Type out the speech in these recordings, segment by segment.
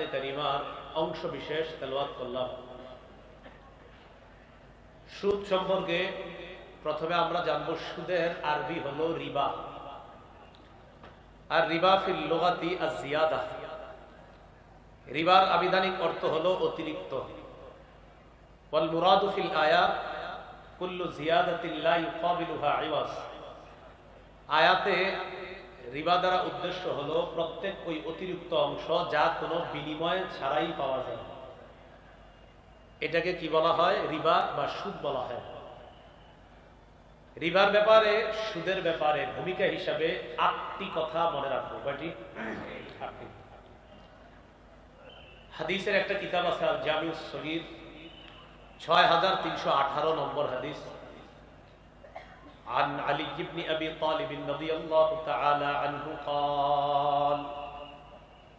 আয়াতে কারিমার অংশ বিশেষ তেলওয়াত করলাম। সুদ সম্পর্কে প্রথমে আমরা জানব সুদের আরবি হলো রিবা। আর রিবা ফিল লোগাতি আর জিয়াদা রিবার আবিধানিক অর্থ হলো অতিরিক্ত। ওয়াল মুরাদু ফিল আয়া কুল্লু জিয়াদাতিন ইউকাবিলুহা ইওয়াজ। আয়াতে রিবা দ্বারা উদ্দেশ্য হলো প্রত্যেক ওই অতিরিক্ত অংশ যা কোনো বিনিময় ছাড়াই পাওয়া যায়। এটাকে কি বলা হয়? রিবা বা সুদ বলা হয়। রিবার ব্যাপারে, সুদের ব্যাপারে ভূমিকা হিসাবে আটটি কথা মনে রাখব। কয়টি? আটটি। হাদিসের একটা কিতাব আছে জামিউ সগীর, ছয় হাজার তিনশো আঠারো নম্বর হাদিস। عن علي بن أبي طالب رضي الله تعالى عنه قال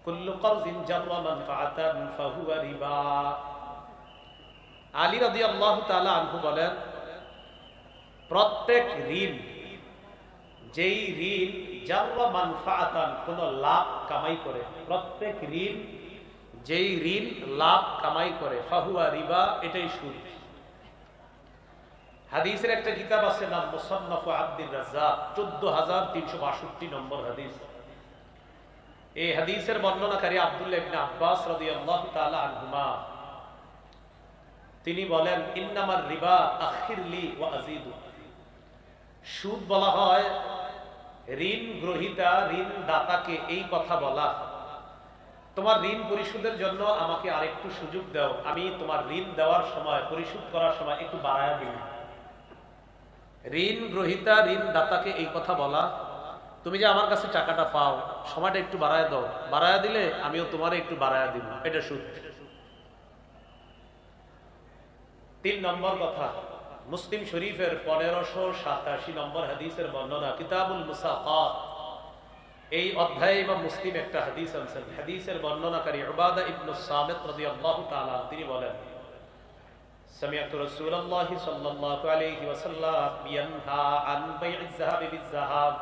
كل قرض جر منفعة فهو ربا আলী রাদি আল্লাহ তালা আনহু বলেন প্রত্যেক ঋণ যেই ঋণ জাররা মানফাআতান কোন লাভ কামাই করে প্রত্যেক ঋণ যেই ঋণ লাভ কামাই করে ফাহুয়া রিবা এটাই সুদ হাদিসের একটা কিতাব আছে, নাম মুসান্নাফ আব্দুর রাজ্জাক, চোদ্দ হাজার তিনশো বাষট্টি নম্বর হাদিস। এই হাদিসের বর্ণনাকারী আব্দুল্লাহ ইবনে আব্বাস রাদিয়াল্লাহু তাআলা আনহুমা। তিনি বলেন, ইন্নামার রিবা আখিরলি ওয়া সুদ বলা হয়, ঋণ গ্রহিতা ঋণ দাতাকে এই কথা বলা। তোমার ঋণ পরিশোধের জন্য আমাকে আরেকটু সুযোগ দাও। আমি তোমার ঋণ দেওয়ার সময়, পরিশোধ করার সময় একটু বাড়ায়া দিই। ঋণ গ্রহিতা, ঋণ দাতাকে এই কথা বলা, তুমি যে আমার কাছে টাকাটা পাও, সময়টা একটু বাড়ায় দাও। বাড়ায়া দিলে আমিও তোমার একটু বাড়ায়া দিব। এটা সুদ। তিন নম্বর কথা, মুসলিম শরীফের পনেরোশো সাতাশি নম্বর হাদিসের বর্ণনা, কিতাবুল মুসাফাত এই অধ্যায়ে ইমাম মুসলিম একটা হাদিস আনছেন। হাদিসের বর্ণনাকারী উবাদা ইবনু সামিত রাদিয়াল্লাহু তাআলা তিনি বলেন سمعت رسول الله صلى الله عليه وسلم ينهى عن بيع الذهب بالذهب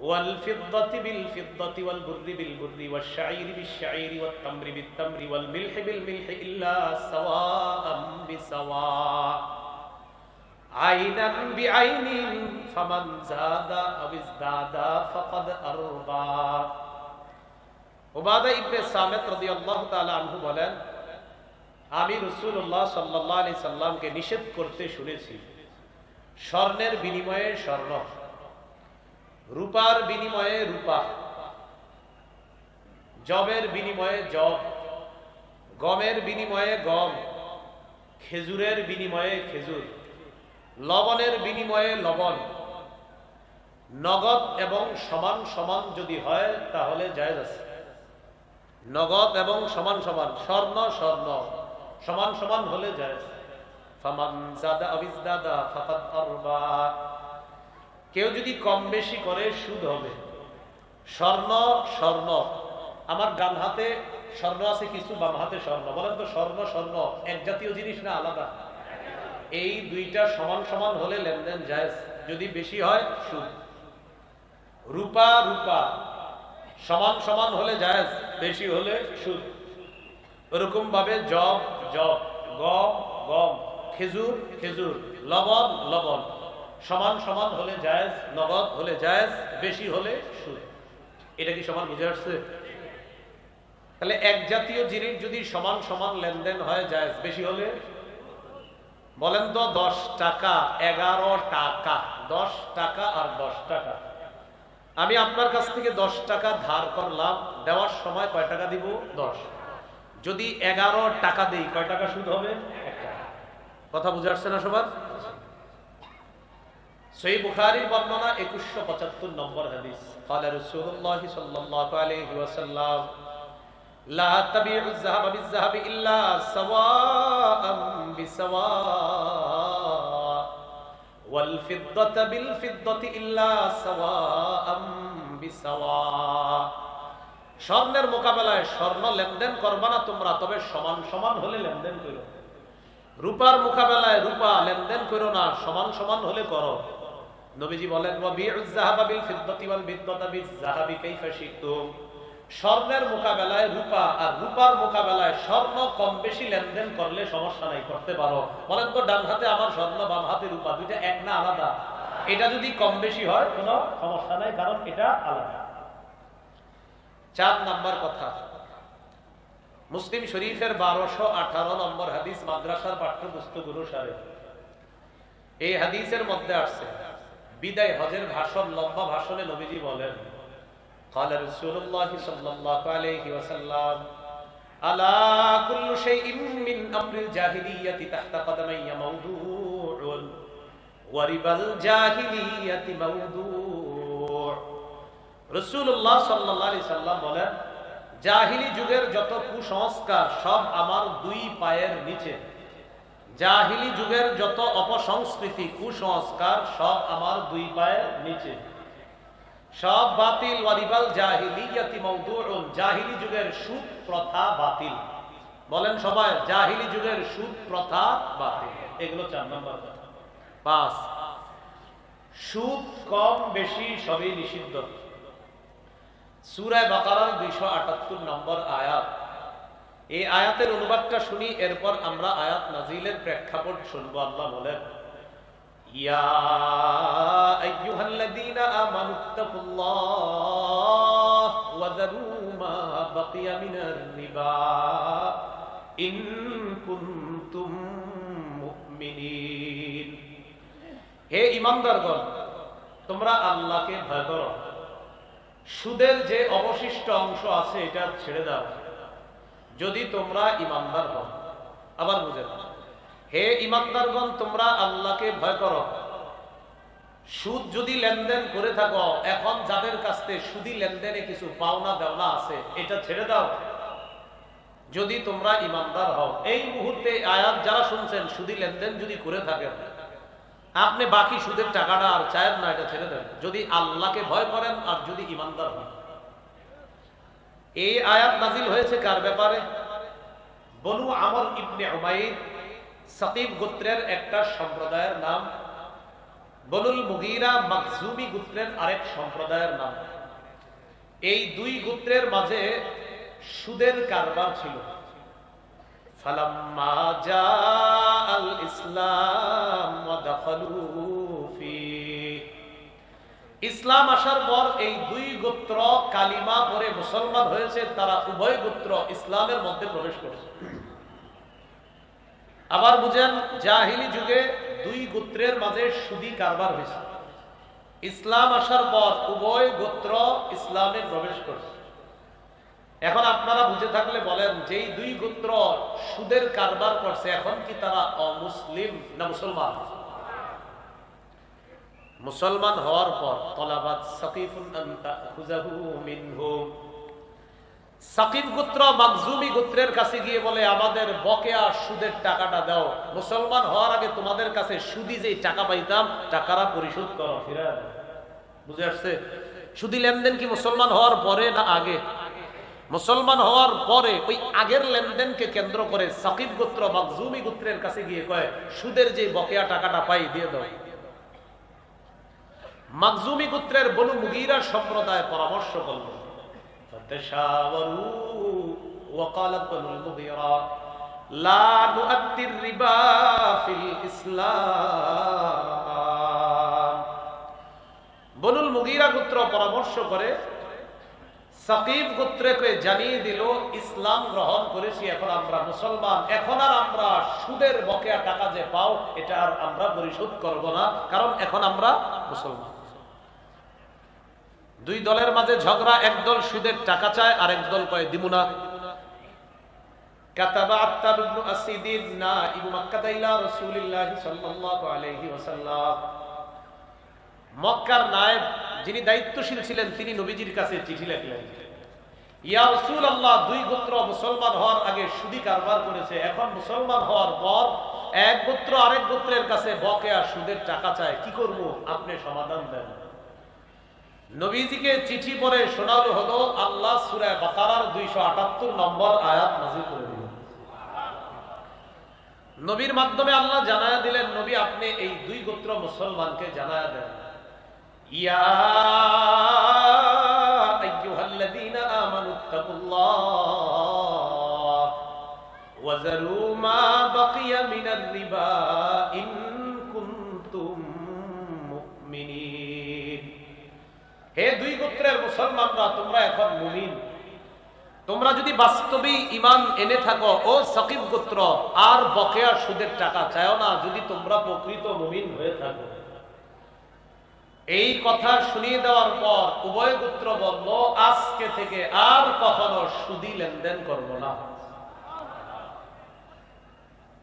والفضة بالفضة والبر بالبر والشعير بالشعير والتمر بالتمر والملح بالملح إلا سواء بسواء عينا بعين فمن زاد أو ازداد فقد أربى উবাদা ইবনে সামেত রাদিয়াল্লাহু তাআলা আনহু বলেন আমি রসুল্লাহ সাল্লাহ আলি সাল্লামকে নিষেধ করতে শুনেছি। স্বর্ণের বিনিময়ে স্বর্ণ, রূপার বিনিময়ে রূপা জবের বিনিময়ে জব গমের বিনিময়ে গম, খেজুরের বিনিময়ে খেজুর, লবণের বিনিময়ে লবণ, নগদ এবং সমান সমান যদি হয় তাহলে জায়জ আছে। নগদ এবং সমান সমান, স্বর্ণ স্বর্ণ। সমান সমান হলে যায়। কেউ যদি কম বেশি করে, সুদ হবে। স্বর্ণ স্বর্ণ। আমার ডান হাতে স্বর্ণ আছে, কিছু বাম হাতে স্বর্ণ। বলেন তো, স্বর্ণ স্বর্ণ, এক জাতীয় জিনিস না আলাদা? এই দুইটা সমান সমান হলে লেনদেন যায় যদি বেশি হয়, সুদ। রূপা রূপা। সমান সমান হলে যায় বেশি হলে সুদ। ওরকম ভাবে জব জব গম গম, খেজুর খেজুর, লবণ লবণ। সমান সমান হলে জায়েজ, নগদ হলে জায়েজ, বেশি হলে সুদ। এটা কি সমান বুঝে আসছে? তাহলে এক জাতীয় জিনিস যদি সমান সমান লেনদেন হয় জায়েজ, বেশি হলে? বলেন তো দশ টাকা, এগারো টাকা। দশ টাকা আর দশ টাকা। আমি আপনার কাছ থেকে দশ টাকা ধার করলাম, দেওয়ার সময় কয় টাকা দিব? দশ। যদি এগারো টাকা দেই কয় টাকা সুদ হবে কথা বুঝে আসছে না সবার সই বুখারির বর্ণনা একুশশো পঁচাত্তর নম্বর হাদিস قال رسول الله صلى الله عليه وسلم لا تبيع الذهب بالذهب إلا سواء بسواء والفضة بالفضة إلا سواء بسواء স্বর্ণের মোকাবেলায় স্বর্ণ লেনদেন করবা না তোমরা, তবে সমান সমান হলে লেনদেন করো। রূপার মোকাবেলায় রূপা লেনদেন করো না, সমান সমান হলে করো। নবীজি বলেন স্বর্ণের মোকাবেলায় রূপা আর রূপার মোকাবেলায় স্বর্ণ কম বেশি লেনদেন করলে সমস্যা নাই, করতে পারো। বলেন তো, ডান হাতে আমার স্বর্ণ, বাম হাতে রূপা, দুইটা এক না আলাদা? এটা যদি কম বেশি হয়, কোনো সমস্যা নাই, কারণ এটা আলাদা। চার নাম্বার কথা মুসলিম শরীফের বারোশো আঠারো নম্বর হাদিস মাদ্রাসার পাঠ্যপুস্তক অনুসারে এই হাদিসের মধ্যে আসছে বিদায় হজের ভাষণ লম্বা ভাষণে নবীজি বলেন قال رسول الله صلى الله عليه وسلم ألا كل شيء من أمر الجاهلية تحت قدمي موضوع وربا الجاهلية موضوع রসুল্লাহ সাল্লাহ আলি সাল্লাম বলেন, জাহিলি যুগের যত কুসংস্কার সব আমার দুই পায়ের নিচে। জাহিলি যুগের যত অপসংস্কৃতি, কুসংস্কার সব আমার দুই পায়ের নিচে। সব বাতিল ওয়ারিবাল জাহিলিয়াতি মাউদুউন জাহিলি যুগের সুদ প্রথা বাতিল। বলেন সবাই, জাহিলি যুগের সুদ প্রথা বাতিল। এগুলো চার নম্বর কথা। পাঁচ সুদ কম বেশি সবই নিষিদ্ধ। সুরায় বাকারার দুইশো আটাত্তর নম্বর আয়াত। এই আয়াতের অনুবাদটা শুনি, এরপর আমরা আয়াত নাজিলের প্রেক্ষাপট শুনব, আল্লাহ বলেন হে ঈমানদারগণ তোমরা আল্লাহকে ভয় করো সুদের যে অবশিষ্ট অংশ আছে, এটা ছেড়ে দাও। যদি তোমরা ইমানদার হও, আবার বুঝে নাও। হে ইমানদারগণ, তোমরা আল্লাহকে ভয় করো। সুদ যদি লেনদেন করে থাকো, এখন যাদের কাছ থেকে সুদি লেনদেনে কিছু পাওনা দেওনা আছে, এটা ছেড়ে দাও। যদি তোমরা ইমানদার হও, এই মুহূর্তে আয়াত যারা শুনছেন, সুদি লেনদেন যদি করে থাকেন আপনি বাকি সুদের টাকাটা আর চায়েন না, এটা ছেড়ে দেন। যদি আল্লাহকে ভয় করেন আর যদি ইমানদার হন। এই আয়াত নাজিল হয়েছে কার ব্যাপারে? বনু আমর ইবনে উমাইর সাকিব গোত্রের একটা সম্প্রদায়ের নাম। বনুল মুগিরা মাকজুমি গোত্রের আরেক সম্প্রদায়ের নাম। এই দুই গোত্রের মাঝে সুদের কারবার ছিল। ইসলাম আসার পর এই দুই গোত্র কালিমা পরে মুসলমান হয়েছে, তারা উভয় গোত্র ইসলামের মধ্যে প্রবেশ করেছে। আবার বুঝেন, জাহিলি যুগে দুই গোত্রের মাঝে সুদি কারবার হয়েছে। ইসলাম আসার পর উভয় গোত্র ইসলামে প্রবেশ করেছে। এখন আপনারা বুঝে থাকলে বলেন যেই দুই গোত্র সুদের কারবার করছে, এখন কি তারা অমুসলিম না মুসলমান? মুসলমান হওয়ার পর তলাবাদ সাকিব গোত্র মাকজুমি গোত্রের কাছে গিয়ে বলে, আমাদের বকেয়া সুদের টাকাটা দাও। মুসলমান হওয়ার আগে তোমাদের কাছে সুদি যে টাকা পাইতাম, টাকারা পরিশোধ করো বুঝে আসছে? সুদি লেনদেন কি মুসলমান হওয়ার পরে না আগে? মুসলমান হওয়ার পরে ওই আগের লেনদেনকে কেন্দ্র করে সাকিব গোত্র বা জুমি গোত্রের কাছে গিয়ে কয়, সুদের যে বকেয়া টাকাটা পাই দিয়ে দাও। মাকজুমি গোত্রের বনু মুগিরা সম্প্রদায় পরামর্শ করল বনুল মুগিরা গোত্র পরামর্শ করে সাকিব গোত্রকে জানিয়ে দিল, ইসলাম গ্রহণ করেছি, এখন আমরা মুসলমান। এখন আর আমরা সুদের বকেয়া টাকা যে পাও, এটা আর আমরা পরিশোধ করব না, কারণ এখন আমরা মুসলমান। দুই দলের মাঝে ঝগড়া একদল সুদের টাকা চায় আর একদল কয় দিমুনা কাতাবা আত্তাব ইবনু আসিদিন, না, ইবু মাক্কাতা ইলা রাসূলিল্লাহ সাল্লাল্লাহু আলাইহি ওয়াসাল্লাম। মক্কার নায়েব যিনি দায়িত্বশীল ছিলেন, তিনি নবীজির কাছে চিঠি লিখলেন। ইয়া রাসূলুল্লাহ, দুই গোত্র মুসলমান হওয়ার আগে সুদি কারবার করেছে। এখন মুসলমান হওয়ার পর এক গোত্র আরেক গোত্রের কাছে বকেয়া সুদের টাকা চায়। কি করব? আপনি সমাধান দেন। নবীজিকে চিঠি পরে শোনানো হলো, আল্লাহ সুরায় বাকারার দুইশো আটাত্তর নম্বর আয়াত নাজির করে দিলেন। নবীর মাধ্যমে আল্লাহ জানায়া দিলেন, নবী, আপনি এই দুই গোত্র মুসলমানকে জানায়া দেন। ইয়া হে দুই গোত্রের মুসলমানরা, তোমরা এখন মুমিন। তোমরা যদি বাস্তবে ইমান এনে থাকো, ও সকিব গোত্র, আর বকেয়া সুদের টাকা চায় না, যদি তোমরা প্রকৃত মুমিন হয়ে থাকো। এই কথা শুনিয়ে দেওয়ার পর উভয় গোত্র বলল, আজকে থেকে আর কখনো সুদি লেনদেন করব না।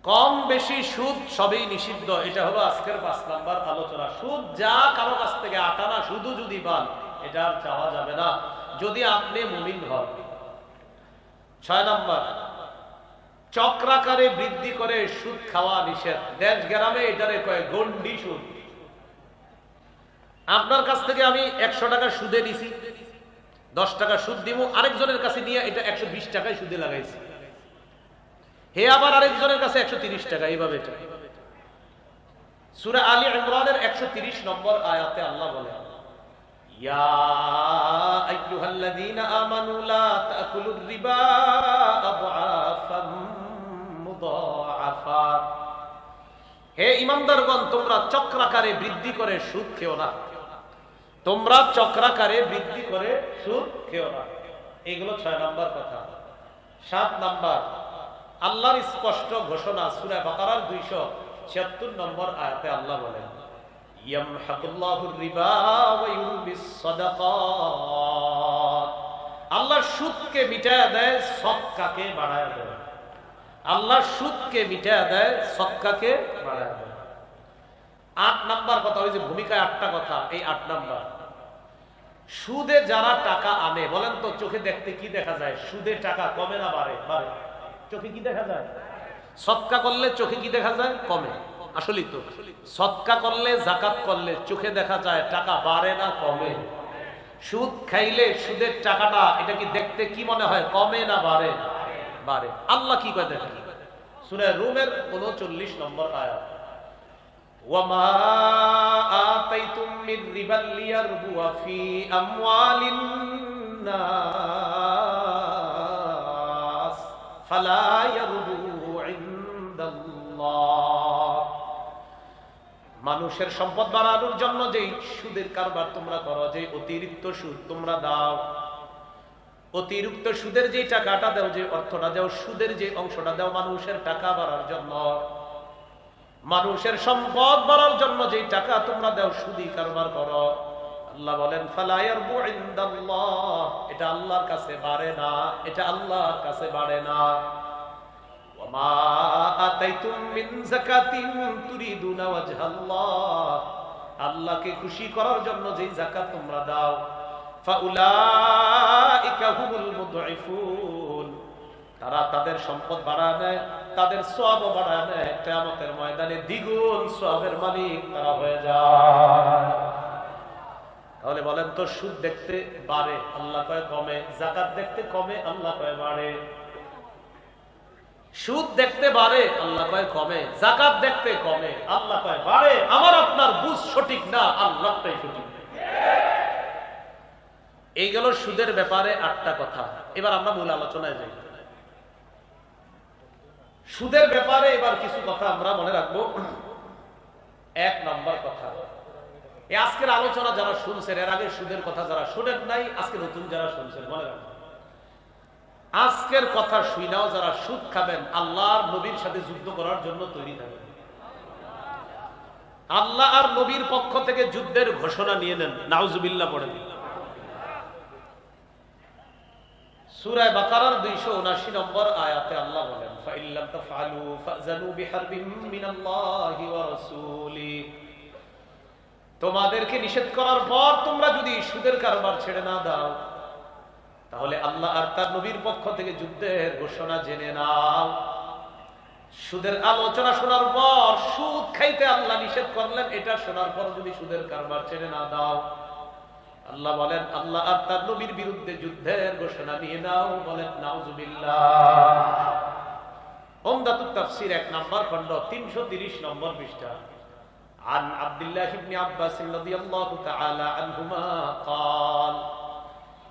কম বেশি সুদ সবই নিষিদ্ধ। এটা হলো আজকের পাঁচ নাম্বার আলোচনা। সুদ যা কারও কাছ থেকে আটানা শুধু যদি পান, এটা আর চাওয়া যাবে না, যদি আপনি মুমিন হন। ছয় নাম্বার, চক্রাকারে বৃদ্ধি করে সুদ খাওয়া নিষেধ। দেশ গ্রামে এটারে কয় গন্ডি সুদ। আপনার কাছ থেকে আমি একশো টাকা সুদে নিছি, দশ টাকা সুদ দিব আরেকজনের কাছে নিয়ে এটা একশো বিশ টাকায় সুদে লাগাইছি। হে আবার আরেকজনের কাছে একশো তিরিশ টাকা, এইভাবে সুরা আলী ইমরানের একশো তিরিশ নম্বর আয়াতে আল্লাহ বলে হে ইমানদারগণ, তোমরা চক্রাকারে বৃদ্ধি করে সুদ খেও না। তোমরা চক্রাকারে বৃদ্ধি করে সুদ খেও না। এগুলো ছয় নম্বর কথা। সাত নাম্বার, আল্লাহর স্পষ্ট ঘোষণা সুরা বাকারার দুইশো ছিয়াত্তর নম্বর আয়াতে আল্লাহ বলেন আল্লাহ সুদকে মিটায়া দেয় সদকাকে বাড়ায় দেয়। আল্লাহ সুদকে মিটায়া দেয় সদকাকে বাড়ায় দেয়। আট নাম্বার কথা, ওই যে ভূমিকায় আটটা কথা, এই আট নাম্বার। সুদে যারা টাকা আনে, বলেন তো চোখে দেখতে কি দেখা যায়? সুদে টাকা কমে না বাড়ে? বাড়ে। চোখে কি দেখা যায়? সৎকা করলে চোখে কি দেখা যায়? কমে। আসলেই তো। সৎকা করলে জাকাত করলে চোখে দেখা যায়, টাকা বাড়ে না, কমে। সুদ খাইলে সুদের টাকাটা, এটা কি দেখতে কি মনে হয়? কমে না বাড়ে? বাড়ে। আল্লাহ কি করে দেখেন? শুনে রুমের উনচল্লিশ নম্বর আয়াত। وما آتيتم من ربا ليربو في أموال الناس فلا يربو عند الله মানুষের সম্পদ বাড়ানোর জন্য যেই সুদের কারবার তোমরা করো যে অতিরিক্ত সুদ তোমরা দাও অতিরিক্ত সুদের যে টাকাটা দাও যে অর্থটা দাও সুদের যে অংশটা দাও মানুষের টাকা বাড়ার জন্য মানুষের সম্পদ বাড়ার জন্য যে টাকা তোমরা দাও, সুদি কারবার করো। আল্লাহ বলেন এটা আল্লাহর কাছে বাড়ে না, এটা আল্লাহর কাছে বাড়ে না। আল্লাহকে খুশি করার জন্য যে যাকাত তোমরা দাও। তারা তাদের সম্পদ বাড়ায় নেয় তাদের সব বাড়ায় নেয়। কেয়ামতের ময়দানে দ্বিগুণ সবের মালিক তারা হয়ে যায়। তাহলে বলেন তো, সুদ দেখতে বাড়ে, আল্লাহ কয় কমে। জাকাত দেখতে কমে, আল্লাহ কয় বাড়ে। সুদ দেখতে বাড়ে, আল্লাহ কয় কমে। জাকাত দেখতে কমে, আল্লাহ কয় বাড়ে। আমার আপনার বুঝ সঠিক না আল্লাহটাই সঠিক এই গেল সুদের ব্যাপারে আটটা কথা। এবার আমরা মূল আলোচনায় যাই। সুদের ব্যাপারে এবার কিছু কথা আমরা মনে রাখব। এক নম্বর কথা। এই আজকের আলোচনা যারা শুনছেন, এর আগে সুদের কথা যারা শুনেন নাই, আজকে নতুন যারা শুনছেন, মনে রাখবেন। আজকের কথা শুইনাও যারা সুদ খাবেন, আল্লাহর নবীর সাথে যুদ্ধ করার জন্য তৈরি থাকবেন। আল্লাহ আর নবীর পক্ষ থেকে যুদ্ধের ঘোষণা নিয়ে নেন। নাউজুবিল্লাহ পড়েন সুরায় বাকারার দুইশো উনাশি নম্বর আয়াতে আল্লাহ বলেন ফাইল্লাম তাফআলু ফাজানু বিহারবিম মিনাল্লাহি ওয়া রাসূলি তোমাদেরকে নিষেধ করার পর তোমরা যদি সুদের কারবার ছেড়ে না দাও, তাহলে আল্লাহ আর তার নবীর পক্ষ থেকে যুদ্ধের ঘোষণা জেনে নাও। সুদের আলোচনা শোনার পর সুদ খাইতে আল্লাহ নিষেধ করলেন, এটা শোনার পর যদি সুদের কারবার ছেড়ে না দাও। আল্লাহ বলেন, আল্লাহ আর তার নবীর বিরুদ্ধে যুদ্ধের ঘোষণা নিয়ে নাও। বলেন, নাউজুবিল্লাহ। ওমদাতুত তাফসীর এক নম্বর খণ্ড 330 নম্বর পৃষ্ঠা عن عبد الله بن عباس رضي الله تعالى عنهما قال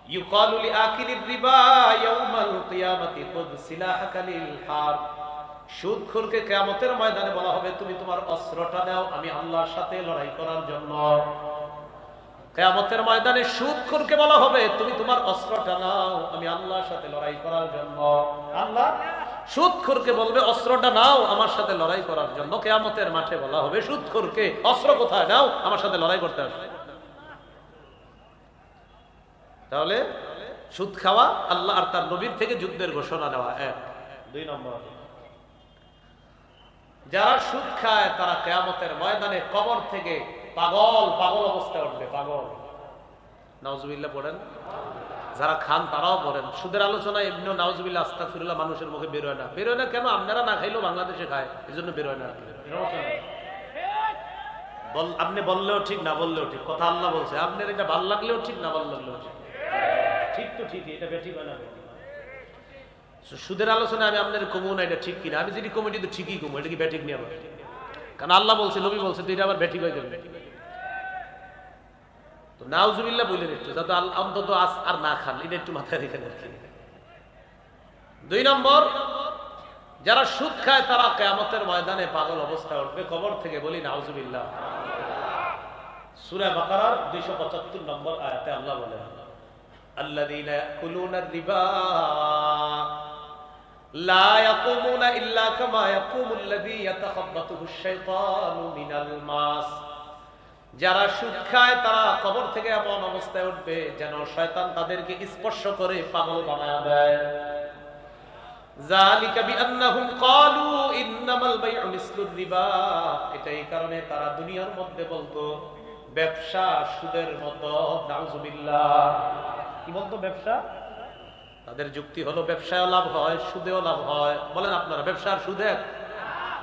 يقال لآكل الربا يوم القيامة خذ سلاحك للحرب সুদখোরকে কিয়ামতের ময়দানে বলা হবে তুমি তোমার অস্ত্রটা নাও আমি আল্লাহর সাথে লড়াই করার জন্য কিয়ামতের ময়দানে সুদখোরকে বলা হবে তুমি তোমার অস্ত্রটা নাও আমি আল্লাহর সাথে লড়াই করার জন্য আল্লাহ সুদখোরকে বলবে, অস্ত্রটা নাও আমার সাথে লড়াই করার জন্য। কেয়ামতের মাঠে বলা হবে সুদখোরকে অস্ত্র কোথায়? নাও, আমার সাথে লড়াই করতে আসবে তাহলে সুদ খাওয়া আল্লাহ আর তার নবীর থেকে যুদ্ধের ঘোষণা নেওয়া এক। দুই নম্বর। যারা সুদ খায়, তারা কেয়ামতের ময়দানে কবর থেকে পাগল পাগল অবস্থায় উঠবে, পাগল। নাউজুবিল্লাহ, পড়েন। যারা খান তারাও পড়েন সুদের আলোচনা এমনিও নাউজুবিল্লাহ আস্তাফিরুল্লাহ মানুষের মুখে বেরোয় না। বেরোয় না কেন? আপনারা না খাইলেও বাংলাদেশে খায় এই জন্য বেরোয় না। আপনি বললেও ঠিক, না বললেও ঠিক। কথা আল্লাহ বলছে। আপনার এটা ভালো লাগলেও ঠিক, না ভালো লাগলেও ঠিক। ঠিক তো ঠিকই, এটা বেঠিক হয় না সুদের আলোচনা আমি আপনার কমু না, এটা ঠিক কিনা? আমি যদি কমিটি তো ঠিকই কমু, এটা কি ব্যাটিক নিয়ে আমার কারণ আল্লাহ বলছে, নবী বলছে, তো এটা আবার ব্যাটিক হয়ে যাবে। তো নাউজুবিল্লাহ বললেন একটু যাতে আল- অন্তত আজ আর না খান এটা একটু মাথায় রেখে আর কি দুই নম্বর যারা সুদ খায় তারা কেয়ামতের ময়দানে পাগল অবস্থায় উঠবে কবর থেকে বলি নাউজুবিল্লাহ সূরা বাকারার 275 নম্বর আয়াতে আল্লাহ বলেন الذين يأكلون الربا لا يقومون إلا كما يقوم الذي يتخبطه الشيطان من الماس যারা সুদ খায়, তারা কবর থেকে এমন অবস্থায় উঠবে যেন শয়তান তাদেরকে স্পর্শ করে পাগল বানায় দেয়। এটা এই কারণে তারা দুনিয়ার মধ্যে বলতো, ব্যবসা সুদের মতো কি বলতো ব্যবসা? তাদের যুক্তি হলো ব্যবসায় লাভ হয়, সুদেও লাভ হয়। বলেন আপনারা, ব্যবসা সুদের?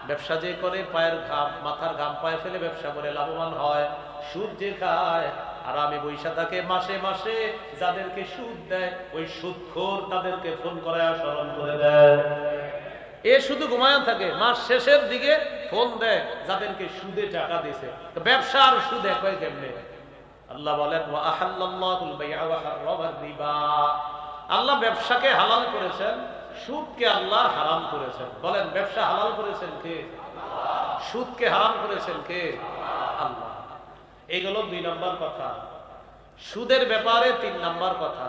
ব্যবসা যে করে, পায়ের ঘাম, মাথার ঘাম, পায়ে ফেলে ব্যবসা করে লাভবান হয়। সুদ যে খায় আর আমি বৈশা থাকে মাসে মাসে যাদেরকে সুদ দেয়, ওই সুদখোর তাদেরকে ফোন করে, স্মরণ করে দেয়। এ শুধু ঘুমায় থাকে, মাস শেষের দিকে ফোন দেয়, যাদেরকে সুদে টাকা দিছে ব্যবসা আর সুদ কেমনে? আল্লাহ বলেন আল্লাহ ব্যবসাকে হালাল করেছেন, সুদকে আল্লাহ হারাম করেছেন। বলেন, ব্যবসা হালাল করেছেন কে? সুদকে হারাম করেছেন কে? এগুলো দুই নম্বর কথা। সুদের ব্যাপারে তিন নম্বর কথা।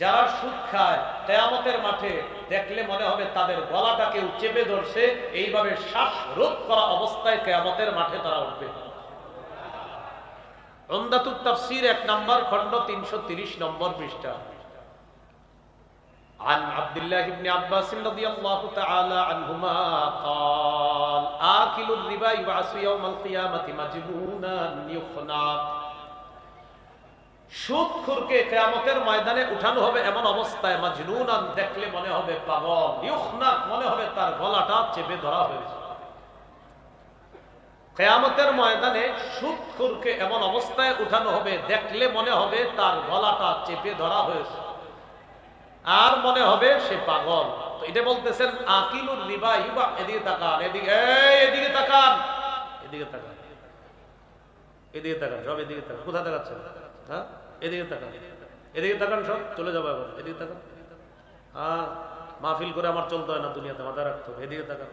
যারা সুদ খায়, কেয়ামতের মাঠে দেখলে মনে হবে তাদের গলাটাকে চেপে ধরছে, এইভাবে শ্বাস রোধ করা অবস্থায় কেয়ামতের মাঠে তারা উঠবে। তাফসির এক নম্বর খণ্ড তিনশো তিরিশ নম্বর পৃষ্ঠা। عن عبد الله بن عباس رضي الله تعالى عنهما قال آكل الربا يبعث يوم القيامة مجنونا يخنق সুদখোরকে কিয়ামতের ময়দানে উঠানো হবে এমন অবস্থায় মাজনুনান দেখলে মনে হবে পাগল ইউখনাক মনে হবে তার গলাটা চেপে ধরা হয়েছে কেয়ামতের ময়দানে সুদখোরকে এমন অবস্থায় উঠানো হবে দেখলে মনে হবে তার গলাটা চেপে ধরা হয়েছে আর মনে হবে সে পাগল। তো এটা বলতেছেন আকিলুর রিবা ইবা এদিকে তাকান, এদিকে এদিকে তাকান। এদিকে তাকান। এদিকে তাকান, সব এদিকে তাকান। কোথায় তাকাচ্ছেন? হ্যাঁ? এদিকে তাকান। এদিকে তাকান সব, চলে যাব এখন। এদিকে তাকান। হ্যাঁ মাহফিল করে আমার চলতে হয় না দুনিয়াতে মাথায় রাখতে হবে। এদিকে তাকান।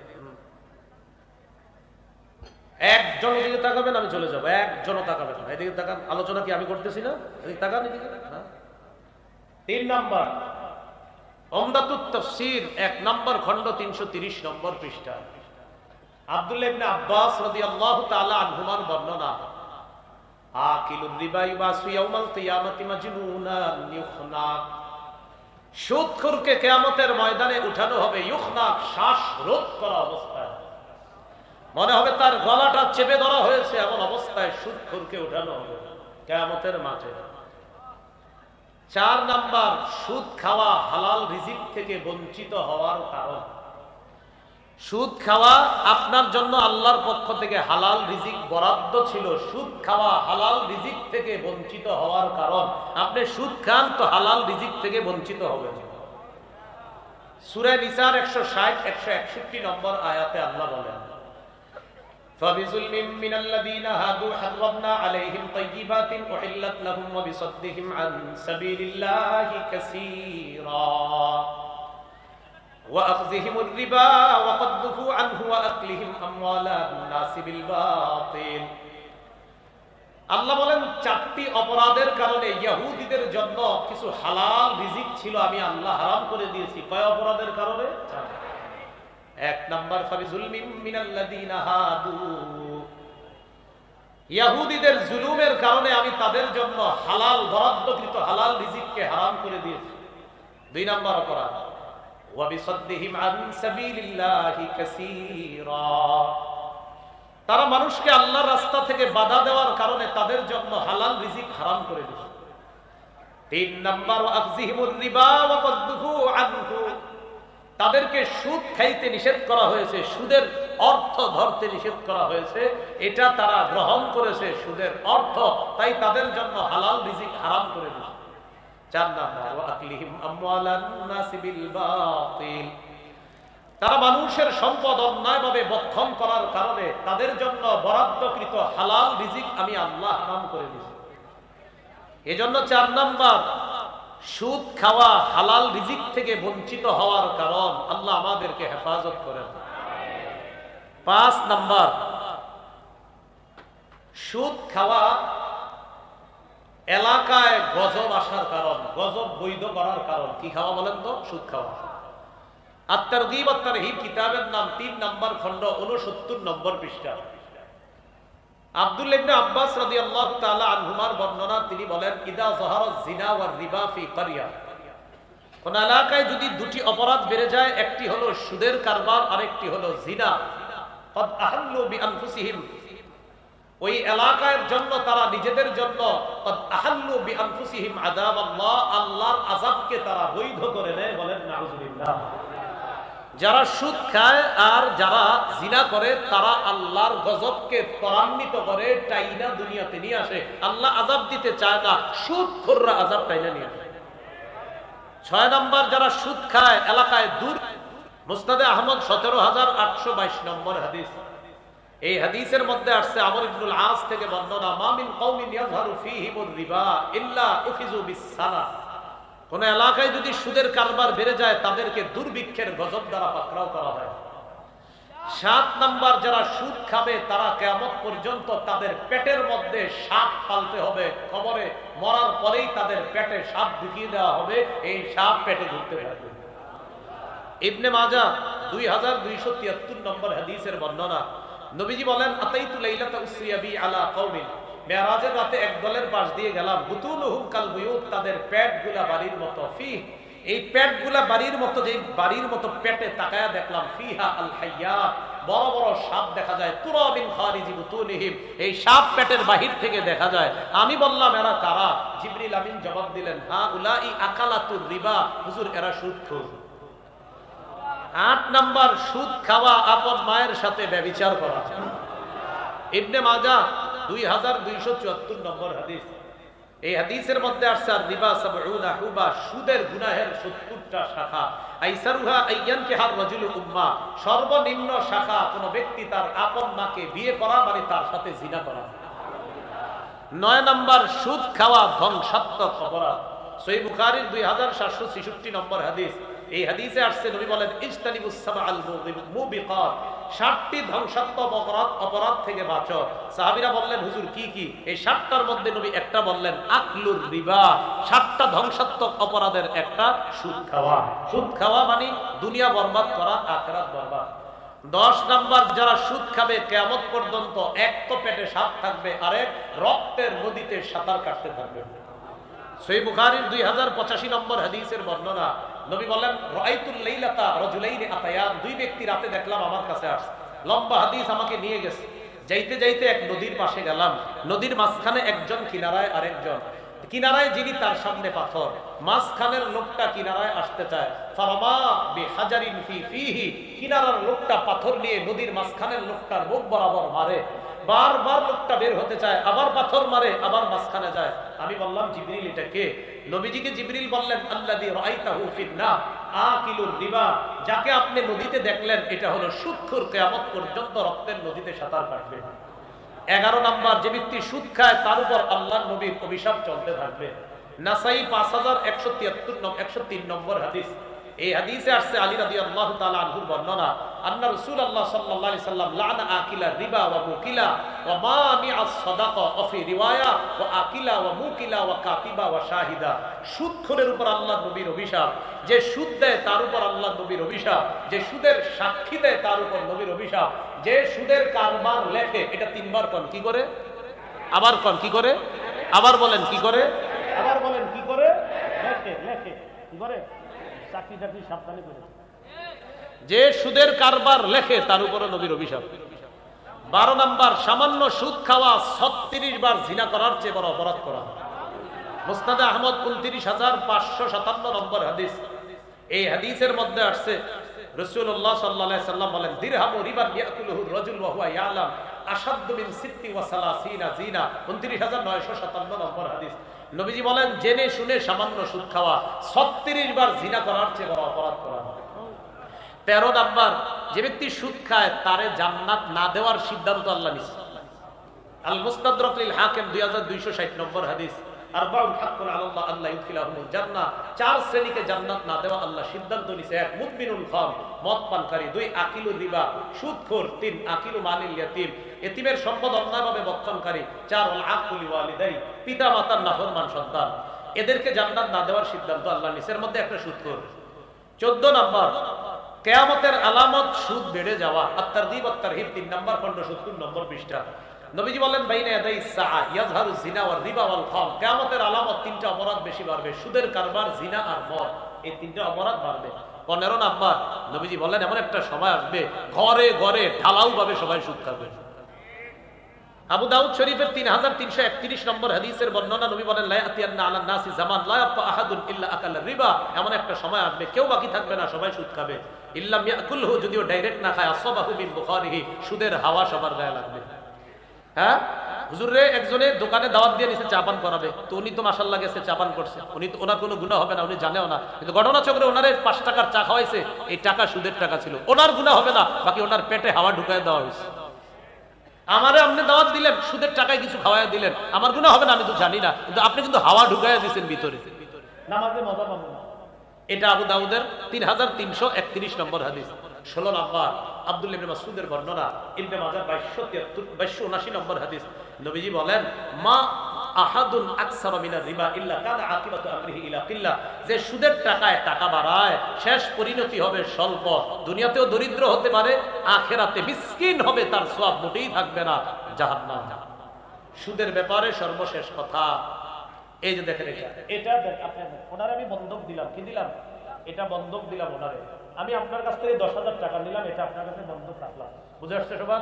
একজন এদিকে তাকাবেন, আমি চলে যাব। একজনও তাকাবেন এদিকে তাকান। আলোচনা কি আমি করতেছি না? এদিকে তাকান, এদিকে। হ্যাঁ। তিন নাম্বার। অমদাতুত তফসির, এক নম্বর খণ্ড, তিনশো তিরিশ নম্বর পৃষ্ঠা। কিয়ামতের ময়দানে উঠানো হবে ইউখনাক শ্বাস রোধ করা অবস্থায়। মনে হবে তার গলাটা চেপে ধরা হয়েছে এমন অবস্থায় সুদখোরকে উঠানো হবে কেয়ামতের মাঠে। চার নাম্বার, সুদ খাওয়া হালাল রিজিক থেকে বঞ্চিত হওয়ার কারণ। সুদ খাওয়া আপনার জন্য আল্লাহর পক্ষ থেকে হালাল রিজিক বরাদ্দ ছিল। সুদ খাওয়া হালাল রিজিক থেকে বঞ্চিত হওয়ার কারণ। আপনি সুদ খান তো হালাল রিজিক থেকে বঞ্চিত হবেন। সুরে নিসার একশো ষাট, একশো একষট্টি নম্বর আয়াতে আল্লাহ বলেন فبظلم من الذين هادوا حرمنا عليهم طيبات أحلت لهم وبصدهم عن سبيل الله كثيرا وأخذهم الربا وقد نهوا عنه وأكلهم أموال الناس بالباطل আল্লাহ বলেন চারটি অপরাধের কারণে ইয়াহুদীদের জন্য কিছু হালাল রিজিক ছিল আমি আল্লাহ হারাম করে দিয়েছি কয় অপরাধের কারণে এক নাম্বার মিনাল্লাযীনা জুলুমের কারণে আমি তাদের জন্য হালাল, বরাদ্দকৃত হালাল রিজিককে হারাম করে দিয়েছি। দুই নাম্বার অপরাধ। তারা মানুষকে আল্লাহর রাস্তা থেকে বাধা দেওয়ার কারণে তাদের জন্য হালাল রিজিক হারাম করে দিয়েছে। তিন নাম্বার আনহু। তাদেরকে সুদ খাইতে নিষেধ করা হয়েছে, সুদের অর্থ ধরতে নিষেধ করা হয়েছে। এটা তারা গ্রহণ করেছে, সুদের অর্থ। তাই তাদের জন্য হালাল রিজিক হারাম করে বাতিল। তারা মানুষের সম্পদ অন্যায়ভাবে বক্ষণ করার কারণে তাদের জন্য বরাদ্দকৃত হালাল রিজিক আমি আল্লাহ নাম করে দিয়েছি। এজন্য চার নাম্বার সুদ খাওয়া হালাল রিজিক থেকে বঞ্চিত হওয়ার কারণ আল্লাহ আমাদেরকে হেফাজত করেন। পাঁচ নাম্বার, সুদ খাওয়া এলাকায় গজব আসার কারণ, গজব বৈধ করার কারণ। কি খাওয়া বলেন তো? সুদ খাওয়া। আত্মার গিব আত্মার হিব কিতাবের নাম তিন নম্বর খণ্ড উনসত্তর নম্বর পৃষ্ঠা। আব্দুল ইবনে আব্বাস একটি হলো জিনা। ওই এলাকার জন্য, তারা নিজেদের জন্য, কদ আহাল্লু আল্লাহর আযাবকে তারা বৈধ করে নেয় বলেন যারা সুদ খায় আর যারা জিনা করে, তারা আল্লাহর গজবকে ত্বরান্বিত করে, টাইনা দুনিয়াতে নিয়ে আসে। আল্লাহ আজাব দিতে চায় না সুদ খোররা আজাব টাইনা নিয়ে আসে। ছয় নম্বর, যারা সুদ খায়, এলাকায় দূর মুস্তাদে আহমদ, সতেরো হাজার আটশো বাইশ নম্বর হাদিস। এই হাদিসের মধ্যে আসছে, আমর ইবনুল আস থেকে বর্ণনা মামিন কওমিন ইয়াযহারু ফীহিমুর রিবা ইল্লা উখিযু বিসসালা কোন এলাকায় যদি সুদের কারবার বেড়ে যায়, তাদেরকে দুর্ভিক্ষের গজব দ্বারা পাকড়াও করা হয়। সাত নাম্বার যারা সুদ খাবে, তারা কেমন পর্যন্ত তাদের পেটের মধ্যে সাপ পালতে হবে। খবরে মরার পরেই তাদের পেটে সাপ ঢুকিয়ে দেওয়া হবে। এই সাপ পেটে ঢুকতে থাকবে। ইবনে মাজা দুই হাজার দুইশো তিয়াত্তর নম্বর হাদিসের বর্ণনা। নবীজি বলেন, আতাইতু লাইলাতা উসরিয়া আলা কওমিন। মেরাজের রাতে এক দলের পাশ দিয়ে গেলাম। বুতুলুহুম কাল বুয়ুত, তাদের পেটগুলা বাড়ির মতো। ফি এই পেটগুলা বাড়ির মতো যে বাড়ির মতো পেটে তাকায়া দেখলাম, ফিহা আল হাইয়াত বড় বড় সাপ দেখা যায়। তুরাবিন খারিজি বুতুনিহিম এই সাপ পেটের বাহির থেকে দেখা যায়। আমি বললাম, এরা কারা? জিবরিল আমিন জবাব দিলেন, হা উলাই আকালাতুর রিবা। হুজুর, এরা সুদ খোর। আট নাম্বার, সুদ খাওয়া আপন মায়ের সাথে ব্যবিচার করা। ইবনে মাজা দুই হাজার দুইশো চুয়াত্তর নম্বর হাদিস। এই হাদিসের মধ্যে আসছে, আর সাবউনা হুবা, সুদের গুনাহের সত্তরটা শাখা। আইসারুহা আইয়ান হার রাজুল উম্মা, সর্বনিম্ন শাখা, কোন ব্যক্তি তার আপন মাকে বিয়ে করা মানে তার সাথে জিনা করা। নয় নম্বর, সুদ খাওয়া ধ্বংসাত্মক অপরাধ। সই বুখারির দুই হাজার সাতশো ছেষট্টি নম্বর হাদিস। এই হাদিসে আসছে, নবী বলেন ইজতানিবুস সাবআল মুবিকাত। ষাটটি ধ্বংসাত্মক অপরাধ অপরাধ থেকে বাঁচো। সাহাবীরা বললেন, হুজুর, কি কি? এই ষাটটার মধ্যে নবী একটা বললেন, আকলুর রিবা। ষাটটা ধ্বংসাত্মক অপরাধের একটা সুদ খাওয়া। সুদ খাওয়া মানে দুনিয়া বরবাদ করা, আখরাত বরবাদ। দশ নাম্বার, যারা সুদ খাবে কেমন পর্যন্ত এক তো পেটে সাপ থাকবে, আরেক রক্তের নদীতে সাঁতার কাটতে থাকবে। সই বুখারীর দুই হাজার পঁচাশি নম্বর হাদিসের বর্ণনা নবী বলেন রাইতুল লাইলাতা রাজুলাইনি আতায়ান দুই ব্যক্তি রাতে দেখলাম আমার কাছে আসছে। লম্বা হাদিস আমাকে নিয়ে গেছে। যাইতে যাইতে এক নদীর পাশে গেলাম। নদীর মাঝখানে একজন কিনারায় আরেকজন। কিনারায় যিনি তার সামনে পাথর। মাঝখানের লোকটা কিনারায় আসতে চায়। কিনারার লোকটা পাথর নিয়ে নদীর মাঝখানের লোকটার মুখ বরাবর মারে। বারবার লোকটা বের হতে চায়। আবার পাথর মারে, আবার মাঝখানে যায়। আমি বললাম, জিবরিল এটা কে নবীজিকে জিবরিল বললেন আল্লাদি রাআইতাহু ফিন্না আকিলুর রিবা, যাকে আপনি নদীতে দেখলেন, এটা হলো সুক্ষুর কেয়ামত পর্যন্ত রক্তের নদীতে সাঁতার কাটবে। এগারো নাম্বার, যে ব্যক্তি সুদ খায়, তার উপর আল্লাহ নবীর অভিশাপ চলতে থাকবে। নাসাই পাঁচ হাজার একশো তিয়াত্তর একশো তিন নম্বর হাদিস। এই হাদিসে আসছে আলী রাদি আল্লাহ তাআলা আনহুর বর্ণনা, আন্না রাসূল আল্লাহ আলাইহি সাল্লাম লানা আকিলা রিবা ওয়া মুকিলা ওয়া মামিআ সাদাকা ওয়া ফি রিওয়ায়া ওয়া আকিলা ওয়া মুকিলা ওয়া কাতিবা ওয়া শাহিদা। সুদখোরের উপর আল্লাহ নবীর অভিশাপ, যে সুদ দেয় তার উপর আল্লাহ নবীর অভিশাপ, যে সুদের সাক্ষী দেয় তার উপর নবীর অভিশাপ, যে সুদের কারবার লেখে, এটা তিনবার কন, কি করে? আবার কন, কি করে? আবার বলেন, কি করে? আবার বলেন, কি করে? লেখে লেখে, কি করে? চাকরি চাকরি সাবধানে করে যে সুদের কারবার লেখে, তার উপরে নবীর অভিশাপ। বারো নাম্বার, সামান্য সুদ খাওয়া ছত্রিশ বার জিনা করার চেয়ে বড় অপরাধ করা। মুস্তাদে আহমদ উনত্রিশ হাজার পাঁচশো সাতান্ন নম্বর হাদিস। এই হাদিসের মধ্যে আসছে রসুল্লাহ সাল্লাহ সাল্লাম বলেন, দিরহামু রিবার ইয়াকুলুহু রজুল ওয়া হুয়া ইয়ালাম আসাদ্দু মিন সিত্তি ওয়া সালাসিনা জিনা। 29957 নম্বর হাদিস। নবীজি বলেন, জেনে শুনে সামান্য সুদ খাওয়া 36 বার জিনা করার চেয়ে বড় অপরাধ করা তেরো নাম্বার, যে ব্যক্তি সুদ খায়, তারে জান্নাত না দেওয়ার সিদ্ধান্ত আল্লাহ নিচ্ছে আল মুস্তাদ হাকিম দুই হাজার দুইশো ষাট নম্বর হাদিস। এদেরকে জান্নাত না দেওয়ার সিদ্ধান্ত আল্লাহ নিছের মধ্যে একটা সুদখোর। চোদ্দ নম্বর, কেয়ামতের আলামত সুদ বেড়ে যাওয়া। আত্মার দ্বীপ, আত্মার তিন নম্বর খন্ড সত্তর নম্বর পৃষ্ঠা। নবীজি বলেন, বাইনা ইয়াদাই সাআ ইয়াজহারু জিনা ওয়াল রিবা ওয়াল খাম। কিয়ামতের আলামত তিনটা অপরাধ বেশি বাড়বে, সুদের কারবার জিনা আর মদ, এই তিনটা অপরাধ বাড়বে। 15 নাম্বার নবীজি বলেন, এমন একটা সময় আসবে, ঘরে ঘরে ঢালাও ভাবে সবাই সুদ খাবে। আবু দাউদ শরীফের 3331 নম্বর হাদিসের বর্ণনা নবী বলেন নাসি জামান আহাদুন ইল্লা আকাল রিবা। এমন একটা সময় আসবে, কেউ বাকি থাকবে না, সবাই সুদ খাবে। ইল্লাম ইয়াকুলহু যদিও ডাইরেক্ট না খায়, আসবাহু মিন বুখারিহি সুদের হাওয়া সবার গায়ে লাগবে। হ্যাঁ? হুজুরে একজনে দোকানে দাওয়াত দিয়ে নিচে চাপান করাবে। তো উনি তো মাসাল্লাহ গেছে চাপান করছে। উনি তো ওনার কোনো গুণা হবে না উনি জানেও না। কিন্তু ঘটনা চক্রে ওনারে পাঁচ টাকার চা খাওয়াইছে এই টাকা সুদের টাকা ছিল। ওনার গুণা হবে না বাকি ওনার পেটে হাওয়া ঢুকায় দেওয়া হয়েছে। আমারে আপনি দাওয়াত দিলেন সুদের টাকায় কিছু খাওয়াই দিলেন। আমার গুণা হবে না আমি তো জানি না কিন্তু আপনি কিন্তু হাওয়া ঢুকাইয়া দিয়েছেন ভিতরে। নামাজে মজা পাবো না। এটা আবু দাউদের তিন হাজার তিনশো একত্রিশ নম্বর হাদিস। ষোলো নম্বর আব্দুল ইবনে মাসউদের বর্ণনা ইবনে মাজাহ বাইশশো তিয়াত্তর বাইশশো উনাশি নম্বর হাদিস। নবীজি বলেন, মা আহাদুন আকসার মিনার রিবা ইল্লা কানা আকিবাতু আমরিহি ইলা কিল্লা। যে সুদের টাকায় টাকা বাড়ায়, শেষ পরিণতি হবে স্বল্প। দুনিয়াতেও দরিদ্র হতে পারে, আখেরাতে মিসকিন হবে, তার সওয়াব মোটেই থাকবে না, জাহান্নাম। সুদের ব্যাপারে সর্বশেষ কথা, এই যে দেখেন এটা। এটা আপনি ওনারে আমি বন্ধক দিলাম, কি দিলাম? এটা বন্ধক দিলাম ওনারে। আমি আপনার কাছ থেকে দশ হাজার টাকা নিলাম এটা আপনার কাছে বন্ধক রাখলাম। বুঝে আসছে সবার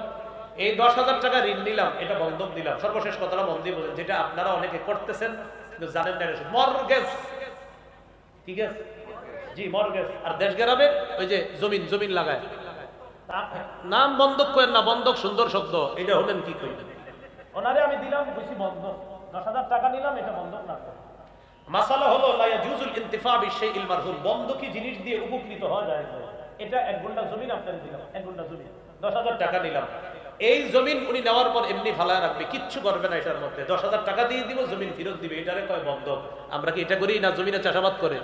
এই দশ হাজার টাকা ঋণ নিলাম এটা বন্ধক দিলাম। সর্বশেষ কথাটা মন দিয়ে বলেন যেটা আপনারা অনেকে করতেছেন কিন্তু জানেন না মর্গেজ। ঠিক আছে? জি মর্গেজ। আর দেশ গ্রামে ওই যে জমিন জমিন লাগায়। নাম বন্ধক করেন না বন্ধক সুন্দর শব্দ। এটা হলেন কি কইলেন? ওনারে আমি দিলাম বেশি বন্ধক। দশ হাজার টাকা নিলাম এটা বন্ধক না করে। মাসালা হলো, লা ইয়াজুজুল ইনতিফা বিশাইইল মারহুন বন্ধকি জিনিস দিয়ে উপকৃত হওয়া যায় এটা এক ঘণ্টা জমিন আপনাকে দিলাম, এক ঘণ্টা জমিন। দশ হাজার টাকা নিলাম। এই জমিন উনি নেওয়ার পর এমনি ফালায় রাখবে, কিচ্ছু করবে না এটার মধ্যে। দশ হাজার টাকা দিয়ে দিব, জমিন ফেরত দিবে। এটারে কয় বন্ধক? আমরা কি এটা করি না জমিনে চাষাবাদ করে?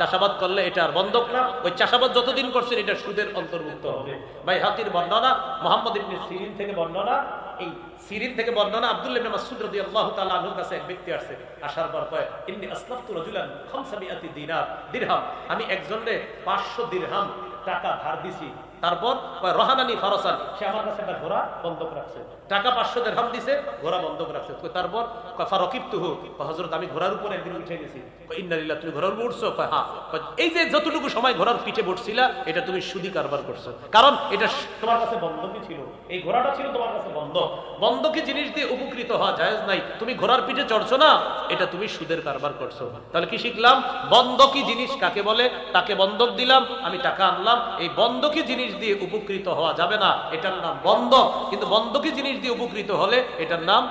চাষাবাদ করলে এটা আর বন্ধক না। ওই চাষাবাদ যতদিন করছেন, এটা সুদের অন্তর্ভুক্ত হবে। ভাই, হাতির বর্ণনা, মোহাম্মদ ইবনে সিরিন থেকে বর্ণনা এই সিরিন থেকে বর্ণনা আব্দুল্লাহ ইবনে মাসউদ রাদিয়াল্লাহু কাছে এক ব্যক্তি আসছে। আসার পর কয়, ইন্নি আসলাফতু রাজুলান খামসামিয়াতি দিনার, দিরহাম। আমি একজনের 500 দিরহাম টাকা ধার দিছি। তারপর রহানানি ফারসান। সে আমার কাছে একটা ঘোড়া বন্ধক রাখছে। টাকা পাঁচশো দেড়হাম দিছে ঘোড়া বন্ধক রাখছে। তারপর কয় ফারকিব তুহু হজরত আমি ঘোড়ার উপর একদিন উঠে গেছি। ইন্নালিল্লাহ তুমি ঘোড়ার উপর উঠছো? হ্যাঁ। এই যে যতটুকু সময় ঘোড়ার পিঠে বসছিলা এটা তুমি সুদি কারবার করছ। কারণ এটা তোমার কাছে বন্ধকই ছিল। এই ঘোড়াটা ছিল তোমার কাছে বন্ধকি। জিনিস দিয়ে উপকৃত হওয়া জায়েজ নাই। তুমি ঘোড়ার পিঠে চড়ছো না এটা তুমি সুদের কারবার করছ। তাহলে কি শিখলাম? বন্ধকি জিনিস কাকে বলে? তাকে বন্ধক দিলাম আমি টাকা আনলাম। এই বন্ধকি জিনিস দিয়ে উপকৃত হওয়া যাবে না, এটার নাম বন্ধ কিন্তু বন্ধকি জিনিস দিয়ে উপকৃত হলে এটার নাম